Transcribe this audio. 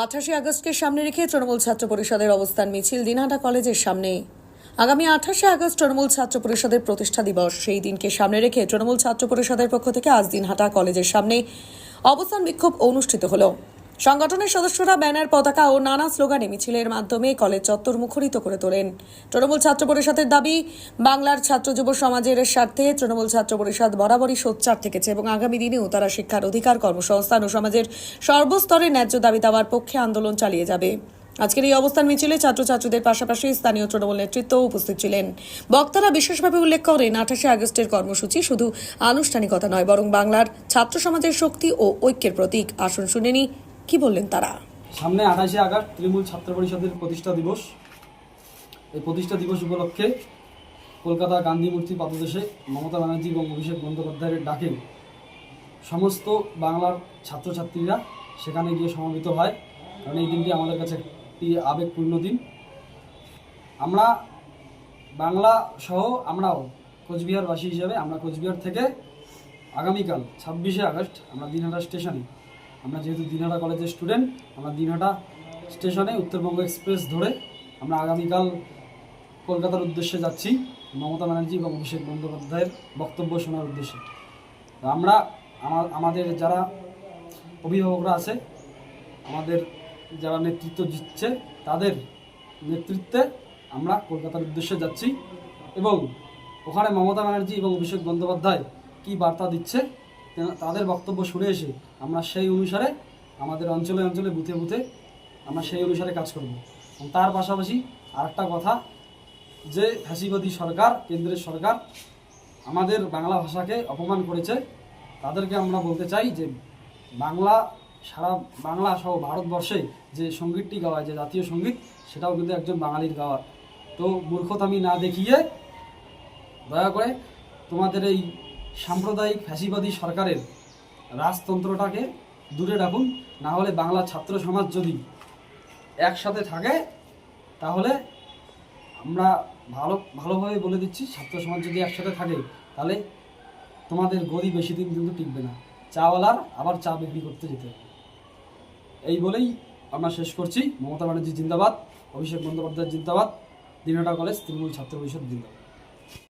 আঠাশে আগস্টকে সামনে রেখে তৃণমূল ছাত্র পরিষদের অবস্থান মিছিল দিনহাটা কলেজের সামনে। আগামী আঠাশে আগস্ট তৃণমূল ছাত্র পরিষদের প্রতিষ্ঠা দিবস। সেই দিনকে সামনে রেখে তৃণমূল ছাত্র পরিষদের পক্ষ থেকে আজ দিনহাটা কলেজের সামনে অবস্থান বিক্ষোভ অনুষ্ঠিত হলো। সংগঠনের সদস্যরা ব্যানার, পতাকা ও নানা স্লোগানে মিছিলের মাধ্যমে কলেজ চত্বর মুখরিত করে তোলেন। তৃণমূল ছাত্র পরিষদের দাবি, বাংলার ছাত্র যুব সমাজের স্বার্থে তৃণমূল ছাত্র পরিষদ বরাবরই সোচ্চার থেকেছে এবং আগামী দিনেও তারা শিক্ষার অধিকার, কর্মসংস্থান ও সমাজের সর্বস্তরে ন্যায্য দাবি দেওয়ার পক্ষে আন্দোলন চালিয়ে যাবে। আজকের এই অবস্থান মিছিলে ছাত্রছাত্রীদের পাশাপাশি স্থানীয় তৃণমূল নেতৃত্ব উপস্থিত ছিলেন। বক্তারা বিশেষভাবে উল্লেখ করেন, আঠাশে আগস্টের কর্মসূচি শুধু আনুষ্ঠানিকতা নয়, বরং বাংলার ছাত্র সমাজের শক্তি ও ঐক্যের প্রতীক। আসন শুনেনি কি বললেন তারা? সামনে আঠাশে আগস্ট তৃণমূল ছাত্র পরিষদের প্রতিষ্ঠা দিবস। এই প্রতিষ্ঠা দিবস উপলক্ষে কলকাতা গান্ধী মূর্তি পাদদেশে মমতা ব্যানার্জি এবং অভিষেক বন্দ্যোপাধ্যায়ের ডাকে সমস্ত বাংলার ছাত্রছাত্রীরা সেখানে গিয়ে সমবেত হয়। কারণ এই দিনটি আমাদের কাছে একটি আবেগপূর্ণ দিন। আমরা বাংলা সহ আমরাও কোচবিহারবাসী হিসেবে, আমরা কোচবিহার থেকে আগামীকাল ছাব্বিশে আগস্ট আমরা দিনহাটা স্টেশনে আমরা যেহেতু দিনহাটা কলেজের স্টুডেন্ট, আমরা দিনহাটা স্টেশনে উত্তরবঙ্গ এক্সপ্রেস ধরে আমরা আগামীকাল কলকাতার উদ্দেশ্যে যাচ্ছি, মমতা ব্যানার্জি এবং অভিষেক বন্দ্যোপাধ্যায়ের বক্তব্য শোনার উদ্দেশ্যে। আমরা আমাদের যারা অভিভাবকরা আছে, আমাদের যারা নেতৃত্ব দিচ্ছে, তাদের নেতৃত্বে আমরা কলকাতার উদ্দেশ্যে যাচ্ছি এবং ওখানে মমতা ব্যানার্জি এবং অভিষেক বন্দ্যোপাধ্যায় কী বার্তা দিচ্ছে তাদের বক্তব্য শুনে এসে আমরা সেই অনুসারে আমাদের অঞ্চলে অঞ্চলে বুথে বুথে আমরা সেই অনুসারে কাজ করব। তার পাশাপাশি আরেকটা কথা যে ফ্যাসিবাদী সরকার, কেন্দ্রের সরকার আমাদের বাংলা ভাষাকে অপমান করেছে, তাদেরকে আমরা বলতে চাই যে বাংলা সারা বাংলা সহ ভারতবর্ষে যে সঙ্গীতটি গাওয়া যে জাতীয় সংগীত সেটাও কিন্তু একজন বাঙালির গাওয়া। তো মূর্খতামি না দেখিয়ে দয়া করে তোমাদের এই সাম্প্রদায়িক ফ্যাসিবাদী সরকারের রাজতন্ত্রটাকে দূরে রাখুন, না হলে বাংলা ছাত্র সমাজ যদি একসাথে থাকে, তাহলে আমরা ভালো, ভালোভাবে বলে দিচ্ছি, ছাত্র সমাজ যদি একসাথে থাকে, তাহলে তোমাদের গদি বেশি দিন কিন্তু টিকবে না। চাওয়ালার আবার চা বিক্রি করতে যেতে হবে। এই বলেই আমরা শেষ করছি। মমতা ব্যানার্জি জিন্দাবাদ, অভিষেক বন্দ্যোপাধ্যায় জিন্দাবাদ দিনহাটা কলেজ তৃণমূল ছাত্র পরিষদ জিন্দাবাদ।